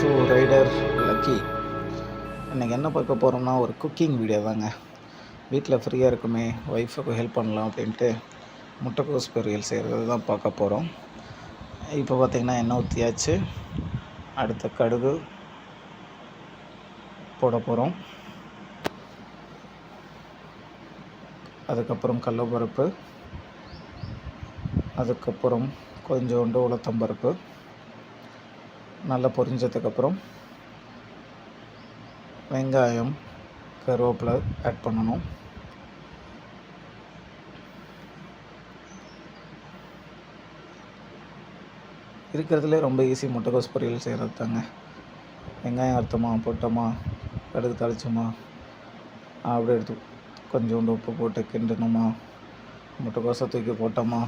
To rider lucky இன்றைக்கி என்ன பார்க்க போகிறோம்னா ஒரு குக்கிங் வீடியோ தாங்க. வீட்டில் ஃப்ரீயாக இருக்குமே ஒய்ஃபுக்கு ஹெல்ப் பண்ணலாம் அப்படின்ட்டு முட்டைக்கோஸ் பொரியல் செய்கிறது தான் பார்க்க போகிறோம் இப்போ பார்த்திங்கன்னா எண்ணெய் ஊற்றியாச்சு அடுத்த கடுகு போட போகிறோம் அதுக்கப்புறம் கடலப்பருப்பு அதுக்கப்புறம் கொஞ்சோண்டு உளுத்தம்பருப்பு. நல்லா பொரிஞ்சதுக்கப்புறம் வெங்காயம் கருவேப்பிலை ஆட் பண்ணணும். இருக்கிறதுலே ரொம்ப ஈஸி முட்டைக்கோஸ் பொரியல் செய்கிறது தாங்க வெங்காயம் அறுத்தோமா போட்டோமா கடுகு தாளிச்சோமா அப்படியே எடுத்து கொஞ்சோண்டு உப்பு போட்டு கிண்டணுமா முட்டைக்கோசை தூக்கி போட்டோமா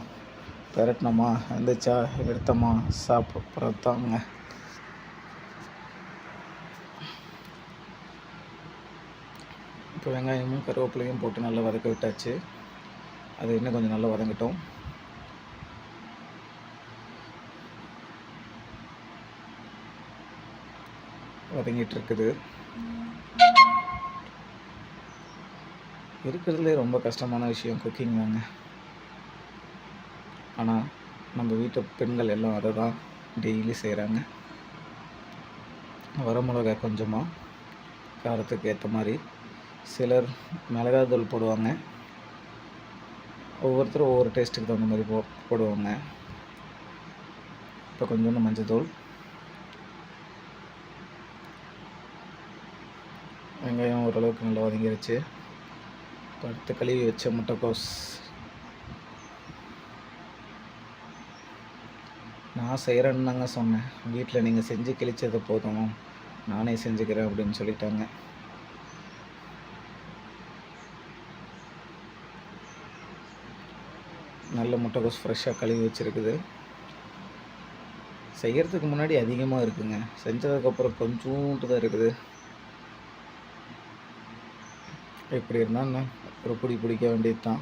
பெரட்டினோமா எந்திரிச்சா எடுத்தோமா சாப்பிட்றது இப்போ வெங்காயமும் கருவேப்பிலையும் போட்டு நல்லா வதக்க விட்டாச்சு. அது இன்னும் கொஞ்சம் நல்லா வதங்கட்டும். வதங்கிட்டு இருக்குது இருக்கிறதுலே ரொம்ப கஷ்டமான விஷயம் குக்கிங் தாங்க. ஆனால் நம்ம வீட்டு பெண்கள் எல்லாம் அதை தான் டெய்லி செய்கிறாங்க வரமிளகா கொஞ்சமாக காரத்துக்கு ஏற்ற மாதிரி சிலர் மிளகாய் தூள் போடுவாங்க. ஒவ்வொருத்தரும் ஒவ்வொரு டேஸ்ட்டுக்கு தகுந்த மாதிரி போ போடுவாங்க. இப்போ கொஞ்சோண்டு மஞ்சத்தூள். வெங்காயம் ஓரளவுக்கு நல்லா வதங்கிருச்சு. படுத்து கழுவி வச்ச முட்டைக்கோஸ். நான் செய்கிறேன்னு தாங்க சொன்னேன். வீட்டில் நீங்கள் செஞ்சு கிழிச்சது போதும். நானே செஞ்சுக்கிறேன் அப்படின்னு சொல்லிட்டாங்க. நல்ல முட்டைகோஸ் ஃப்ரெஷ்ஷாக கழுவி வச்சுருக்குது. செய்கிறதுக்கு முன்னாடி அதிகமாக இருக்குங்க. செஞ்சதுக்கப்புறம் கொஞ்சோண்டு தான் இருக்குது. எப்படி இருந்தால் என்ன? ஒரு பிடி பிடிக்க வேண்டியது தான்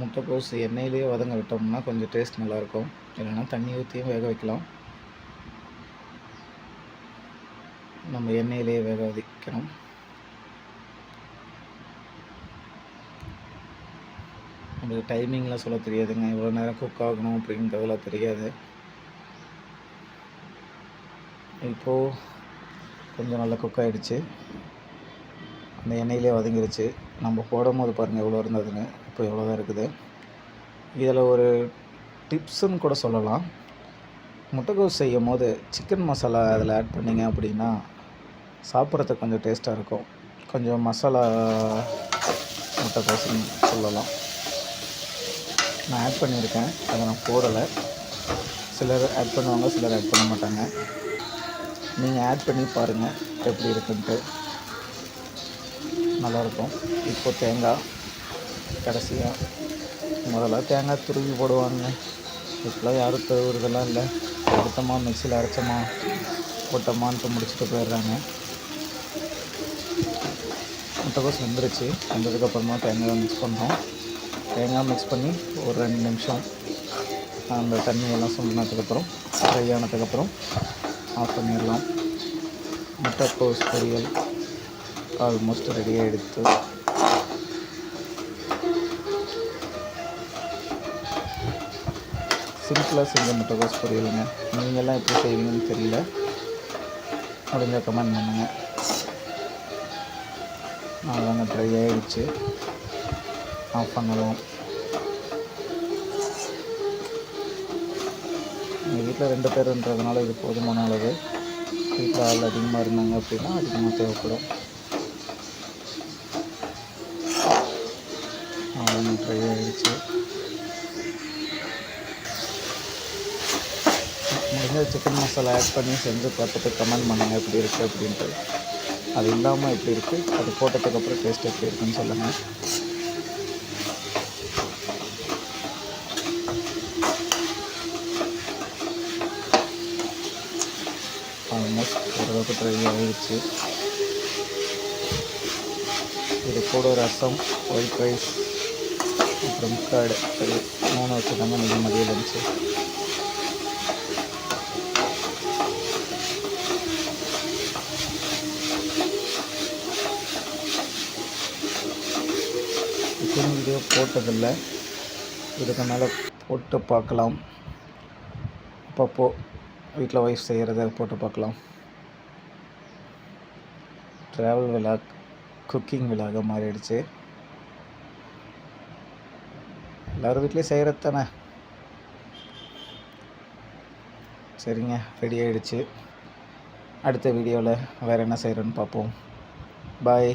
முட்டைக்கோஸ் எண்ணெயிலேயே வதங்க விட்டோம்னா கொஞ்சம் டேஸ்ட் நல்லாயிருக்கும். இல்லைன்னா தண்ணி ஊற்றியும் வேக வைக்கலாம். நம்ம எண்ணெயிலேயே வேக வைக்கணும். நம்மளுக்கு டைமிங்லாம் சொல்ல தெரியாதுங்க. இவ்வளோ நேரம் குக் ஆகணும் அப்படின்றதெல்லாம் தெரியாது. இப்போது கொஞ்சம் நல்லா குக் ஆகிடுச்சு அந்த எண்ணெயிலே வதங்கிருச்சு. நம்ம போடும் போது பாருங்கள் எவ்வளோ இருந்ததுன்னு. இப்போ எவ்வளோ தான் இருக்குது. இதில் ஒரு டிப்ஸுன்னு கூட சொல்லலாம். முட்டைக்கோஸ் செய்யும் போது சிக்கன் மசாலா அதில் ஆட் பண்ணிங்க அப்படின்னா சாப்பிட்றதுக்கு கொஞ்சம் டேஸ்ட்டாக இருக்கும். கொஞ்சம் மசாலா முட்டைக்கோஸ்ன்னு சொல்லலாம். நான் ஆட் பண்ணியிருக்கேன். அதை நான் போடலை. சிலர் ஆட் பண்ணுவாங்க சிலர் ஆட் பண்ண மாட்டாங்க. நீங்கள் ஆட் பண்ணி பாருங்கள் எப்படி இருக்குன்ட்டு. நல்லாயிருக்கும். இப்போ தேங்காய் கடைசியாக முதல்ல தேங்காய் துருவி போடுவாங்க. இப்போலாம் யாரும் தருவதெல்லாம் இல்லை. எடுத்தோமா மிக்சியில் அரைச்சோமா போட்டமான்ட்டு முடிச்சுட்டு போயிடுறாங்க. முட்டைக்கோஸ் வெந்துருச்சு. வெந்ததுக்கப்புறமா தேங்காய் மிக்ஸ் பண்ணோம். தேங்காய் மிக்ஸ் பண்ணி ஒரு ரெண்டு நிமிஷம் அந்த தண்ணியெல்லாம் சொன்னதுக்கப்புறம் ஃப்ரை ஆனதுக்கப்புறம் ஆஃப் பண்ணிடலாம். முட்டைக்கோஸ் பொரியல் ஆல்மோஸ்ட் ரெடியாக எடுத்து சிம்பிளாக செஞ்ச முட்டைக்கோஸ் பொரியலுங்க. நீங்கள்லாம் எப்படி செய்வீங்கன்னு தெரியல. முடிஞ்சால் கமெண்ட் பண்ணுங்கள் நல்லா ட்ரை ஆகிடுச்சு ஆஃப் பண்ணலாம் எங்கள் வீட்டில் ரெண்டு பேருன்றதுனால இது போதுமான அளவு. வீட்டில் ஆள் அதிகமாக இருந்தாங்க அப்படின்னா அதிகமாக தேவைப்படும். அவ்வளோ ட்ரை ஆகிடுச்சு முடிஞ்ச சிக்கன் மசாலா ஆட் பண்ணி செஞ்சு பார்த்துட்டு கமெண்ட் பண்ணுங்கள் எப்படி இருக்குது அப்படின்ட்டு. அது இல்லாமல் எப்படி இருக்குது அது போட்டதுக்கப்புறம் டேஸ்ட் எப்படி இருக்குன்னு சொல்லுங்கள் ஆல்மோஸ்ட் ஓரளவுக்கு ட்ரை ஆகிடுச்சு இது கூட ரசம் ஒயிட் ரைஸ் அப்புறம் கார்டு அது மூணு வச்சுருந்தாங்க நீங்கள் மதியம் இருந்துச்சு குக்கிங் வீடியோ போட்டதில்லை. இதுக்கு மேலே போட்டு பார்க்கலாம். அப்பப்போ வீட்டில் ஒய்ஃப் செய்கிறத போட்டு பார்க்கலாம். ட்ராவல் விழா குக்கிங் விழாக மாறிடுச்சு. எல்லோரும் வீட்லேயும் செய்கிறது தானே சரிங்க ரெடி ஆகிடுச்சு அடுத்த வீடியோவில் வேறு என்ன செய்கிறேன்னு பார்ப்போம். பாய்